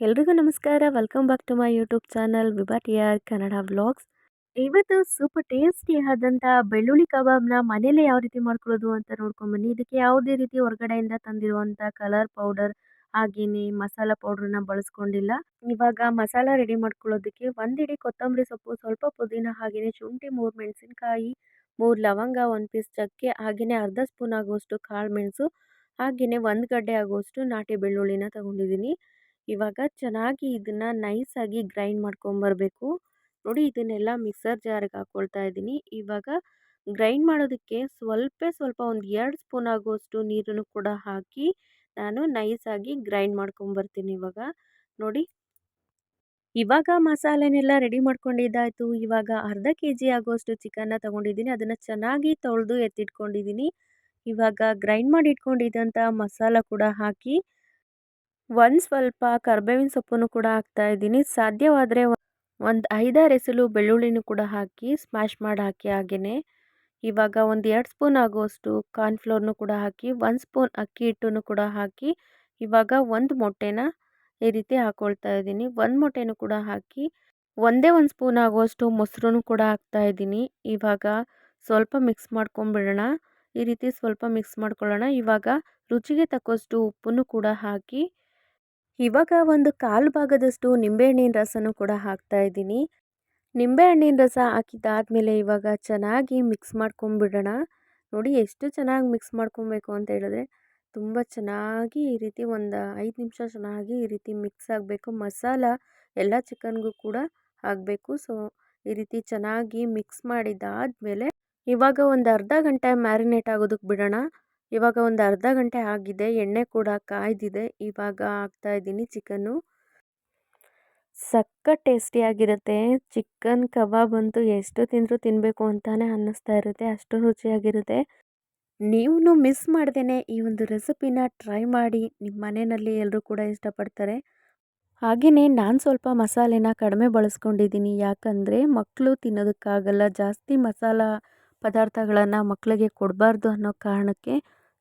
ಎಲ್ರಿಗೂ ನಮಸ್ಕಾರ. Welcome back to my YouTube channel Vibha T R Kannada vlogs ಇವತ್ತು super tasty ಆದಂಥ ಬೆಳ್ಳುಳ್ಳಿ ಕಬಾಬ್ನ ಮನೇಲೆ ಯಾವ ರೀತಿ ಮಾಡ್ಕೊಳ್ಳೋದು ಅಂತ ನೋಡ್ಕೊಂಬನ್ನಿ. ಇದಕ್ಕೆ ಯಾವುದೇ ರೀತಿ ಹೊರಗಡೆಯಿಂದ ತಂದಿರುವಂಥ ಕಲರ್ ಪೌಡರ್ ಹಾಗೆಯೇ ಮಸಾಲ ಪೌಡ್ರನ್ನ ಬಳಸ್ಕೊಂಡಿಲ್ಲ. ಇವಾಗ ಮಸಾಲ ರೆಡಿ ಮಾಡ್ಕೊಳ್ಳೋದಕ್ಕೆ ಒಂದಿಡಿ ಕೊತ್ತಂಬರಿ ಸೊಪ್ಪು, ಸ್ವಲ್ಪ ಪುದೀನ ಹಾಗೆಯೇ ಶುಂಠಿ, ಮೂರು ಮೆಣಸಿನಕಾಯಿ, ಮೂರು ಲವಂಗ, ಒಂದು ಪೀಸ್ ಚಕ್ಕೆ ಹಾಗೆಯೇ ಅರ್ಧ ಸ್ಪೂನ್ ಆಗುವಷ್ಟು ಕಾಳು ಮೆಣಸು ಹಾಗೆಯೇ ಒಂದು ಗಡ್ಡೆ ಆಗುವಷ್ಟು ನಾಟಿ ಬೆಳ್ಳುಳ್ಳಿನ ತೊಗೊಂಡಿದ್ದೀನಿ ಇವಾಗ ಚೆನ್ನಾಗಿ ಇದನ್ನು ನೈಸಾಗಿ ಗ್ರೈಂಡ್ ಮಾಡ್ಕೊಂಬರ್ಬೇಕು. ನೋಡಿ ಇದನ್ನೆಲ್ಲ ಮಿಕ್ಸರ್ ಜಾರ್ಗೆ ಹಾಕ್ಕೊಳ್ತಾ ಇದ್ದೀನಿ. ಇವಾಗ ಗ್ರೈಂಡ್ ಮಾಡೋದಕ್ಕೆ ಸ್ವಲ್ಪ ಸ್ವಲ್ಪ ಒಂದು ಎರಡು ಸ್ಪೂನ್ ಆಗುವಷ್ಟು ನೀರನ್ನು ಕೂಡ ಹಾಕಿ ನಾನು ನೈಸಾಗಿ ಗ್ರೈಂಡ್ ಮಾಡ್ಕೊಂಬರ್ತೀನಿ ಇವಾಗ. ನೋಡಿ. ಇವಾಗ ಮಸಾಲೆನೆಲ್ಲ ರೆಡಿ ಮಾಡ್ಕೊಂಡಿದ್ದಾಯಿತು. ಇವಾಗ ಅರ್ಧ ಕೆ ಜಿ ಆಗುವಷ್ಟು ಚಿಕನ್ನ ತೊಗೊಂಡಿದ್ದೀನಿ. ಅದನ್ನು ಚೆನ್ನಾಗಿ ತೊಳೆದು ಎತ್ತಿಟ್ಕೊಂಡಿದ್ದೀನಿ. ಇವಾಗ ಗ್ರೈಂಡ್ ಮಾಡಿ ಇಟ್ಕೊಂಡಿದ್ದಂಥ ಮಸಾಲ ಕೂಡ ಹಾಕಿ ಒಂದು ಸ್ವಲ್ಪ ಕರ್ಬೇವಿನ ಸೊಪ್ಪನ್ನು ಕೂಡ ಹಾಕ್ತಾ ಇದ್ದೀನಿ. ಸಾಧ್ಯವಾದರೆ ಒಂದು ಐದಾರು ಎಸಲು ಬೆಳ್ಳುಳ್ಳಿನೂ ಕೂಡ ಹಾಕಿ ಸ್ಮ್ಯಾಶ್ ಮಾಡಿ ಹಾಕಿ ಹಾಗೆಯೇ ಇವಾಗ ಒಂದು ಎರಡು ಸ್ಪೂನ್ ಆಗುವಷ್ಟು ಕಾರ್ನ್ಫ್ಲೋರ್ನು ಕೂಡ ಹಾಕಿ, ಒಂದು ಸ್ಪೂನ್ ಅಕ್ಕಿ ಹಿಟ್ಟನ್ನು ಕೂಡ ಹಾಕಿ, ಇವಾಗ ಒಂದು ಮೊಟ್ಟೆನ ಈ ರೀತಿ ಹಾಕ್ಕೊಳ್ತಾ ಇದ್ದೀನಿ. ಒಂದು ಮೊಟ್ಟೆನೂ ಕೂಡ ಹಾಕಿ, ಒಂದೇ ಒಂದು ಸ್ಪೂನ್ ಆಗುವಷ್ಟು ಮೊಸರು ಕೂಡ ಹಾಕ್ತಾ ಇದ್ದೀನಿ. ಇವಾಗ ಸ್ವಲ್ಪ ಮಿಕ್ಸ್ ಮಾಡ್ಕೊಂಬಿಡೋಣ. ಈ ರೀತಿ ಸ್ವಲ್ಪ ಮಿಕ್ಸ್ ಮಾಡ್ಕೊಳ್ಳೋಣ. ಇವಾಗ ರುಚಿಗೆ ತಕ್ಕಷ್ಟು ಉಪ್ಪನ್ನು ಕೂಡ ಹಾಕಿ ಇವಾಗ ಒಂದು ಕಾಲು ಭಾಗದಷ್ಟು ನಿಂಬೆಹಣ್ಣಿನ ರಸನೂ ಕೂಡ ಹಾಕ್ತಾ ಇದ್ದೀನಿ. ನಿಂಬೆಹಣ್ಣಿನ ರಸ ಹಾಕಿದ್ದಾದಮೇಲೆ ಇವಾಗ ಚೆನ್ನಾಗಿ ಮಿಕ್ಸ್ ಮಾಡ್ಕೊಂಬಿಡೋಣ. ನೋಡಿ ಎಷ್ಟು ಚೆನ್ನಾಗಿ ಮಿಕ್ಸ್ ಮಾಡ್ಕೊಬೇಕು ಅಂತ ಹೇಳಿದ್ರೆ ತುಂಬ ಚೆನ್ನಾಗಿ ಈ ರೀತಿ ಒಂದು ಐದು ನಿಮಿಷ ಚೆನ್ನಾಗಿ ಈ ರೀತಿ ಮಿಕ್ಸ್ ಆಗಬೇಕು. ಮಸಾಲ ಎಲ್ಲ ಚಿಕನ್ಗೂ ಕೂಡ ಆಗಬೇಕು ಸೊ, ಈ ರೀತಿ ಚೆನ್ನಾಗಿ ಮಿಕ್ಸ್ ಮಾಡಿದ್ದಾದಮೇಲೆ ಇವಾಗ ಒಂದು ಅರ್ಧ ಗಂಟೆ ಮ್ಯಾರಿನೇಟ್ ಆಗೋದಕ್ಕೆ ಬಿಡೋಣ. ಇವಾಗ ಒಂದು ಅರ್ಧ ಗಂಟೆ ಆಗಿದೆ, ಎಣ್ಣೆ ಕೂಡ ಕಾಯ್ದಿದೆ, ಇವಾಗ ಹಾಕ್ತಾ ಇದ್ದೀನಿ ಚಿಕನ್ನು. ಸಕ್ಕ ಟೇಸ್ಟಿಯಾಗಿರುತ್ತೆ ಚಿಕನ್ ಕಬಾಬ್ ಅಂತೂ ಎಷ್ಟು ತಿಂದರೂ ತಿನ್ನಬೇಕು ಅಂತಲೇ ಅನ್ನಿಸ್ತಾ ಇರುತ್ತೆ, ಅಷ್ಟು ರುಚಿಯಾಗಿರುತ್ತೆ. ನೀವು ಮಿಸ್ ಮಾಡ್ದೇ ಈ ಒಂದು ರೆಸಿಪಿನ ಟ್ರೈ ಮಾಡಿ ನಿಮ್ಮ ಮನೆಯಲ್ಲಿ ಎಲ್ಲರೂ ಕೂಡ ಇಷ್ಟಪಡ್ತಾರೆ. ಹಾಗೆಯೇ ನಾನು ಸ್ವಲ್ಪ ಮಸಾಲೆನ ಕಡಿಮೆ ಬಳಸ್ಕೊಂಡಿದ್ದೀನಿ, ಯಾಕಂದರೆ ಮಕ್ಕಳು ತಿನ್ನೋದಕ್ಕಾಗಲ್ಲ, ಜಾಸ್ತಿ ಮಸಾಲ ಪದಾರ್ಥಗಳನ್ನು ಮಕ್ಕಳಿಗೆ ಕೊಡಬಾರ್ದು ಅನ್ನೋ ಕಾರಣಕ್ಕೆ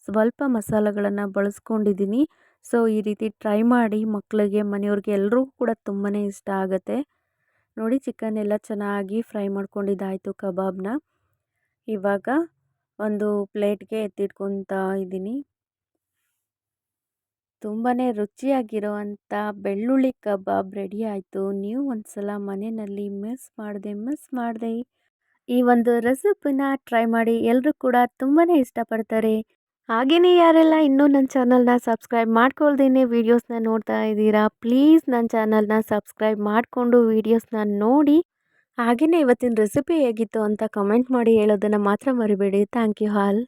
ಸ್ವಲ್ಪ ಮಸಾಲೆಗಳನ್ನು ಬಳಸ್ಕೊಂಡಿದ್ದೀನಿ. ಸೊ, ಈ ರೀತಿ ಟ್ರೈ ಮಾಡಿ ಮಕ್ಕಳಿಗೆ ಮನೆಯವ್ರಿಗೆ ಎಲ್ಲರಿಗೂ ಕೂಡ ತುಂಬಾ ಇಷ್ಟ ಆಗುತ್ತೆ. ನೋಡಿ ಚಿಕನ್ ಎಲ್ಲ ಚೆನ್ನಾಗಿ ಫ್ರೈ ಮಾಡ್ಕೊಂಡಿದ್ದಾಯಿತು ಕಬಾಬ್ನ. ಇವಾಗ ಒಂದು ಪ್ಲೇಟ್ಗೆ ಎತ್ತಿಟ್ಕೊತಾ ಇದ್ದೀನಿ. ತುಂಬಾ ರುಚಿಯಾಗಿರುವಂಥ ಬೆಳ್ಳುಳ್ಳಿ ಕಬಾಬ್ ರೆಡಿ ಆಯಿತು. ನೀವು ಒಂದು ಸಲ ಮನೆಯಲ್ಲಿ ಮಿಸ್ ಮಾಡಿದೆ ಮಿಸ್ ಮಾಡಿದೆ ಈ ಒಂದು ರೆಸಿಪಿನ ಟ್ರೈ ಮಾಡಿ ಎಲ್ಲರೂ ಕೂಡ ತುಂಬಾ ಇಷ್ಟಪಡ್ತಾರೆ. ಹಾಗೆಯೇ ಯಾರೆಲ್ಲ ಇನ್ನೂ ನನ್ನ ಚಾನಲ್ನ ಸಬ್ಸ್ಕ್ರೈಬ್ ಮಾಡ್ಕೊಳ್ದೇನೆ ವೀಡಿಯೋಸ್ನ ನೋಡ್ತಾ ಇದ್ದೀರಾ ಪ್ಲೀಸ್ ನನ್ನ ಚಾನಲ್ನ ಸಬ್ಸ್ಕ್ರೈಬ್ ಮಾಡಿಕೊಂಡು ವೀಡಿಯೋಸ್ನ ನೋಡಿ. ಹಾಗೆಯೇ ಇವತ್ತಿನ ರೆಸಿಪಿ ಹೇಗಿತ್ತು ಅಂತ ಕಮೆಂಟ್ ಮಾಡಿ ಹೇಳೋದನ್ನು ಮಾತ್ರ ಮರಿಬೇಡಿ. Thank you all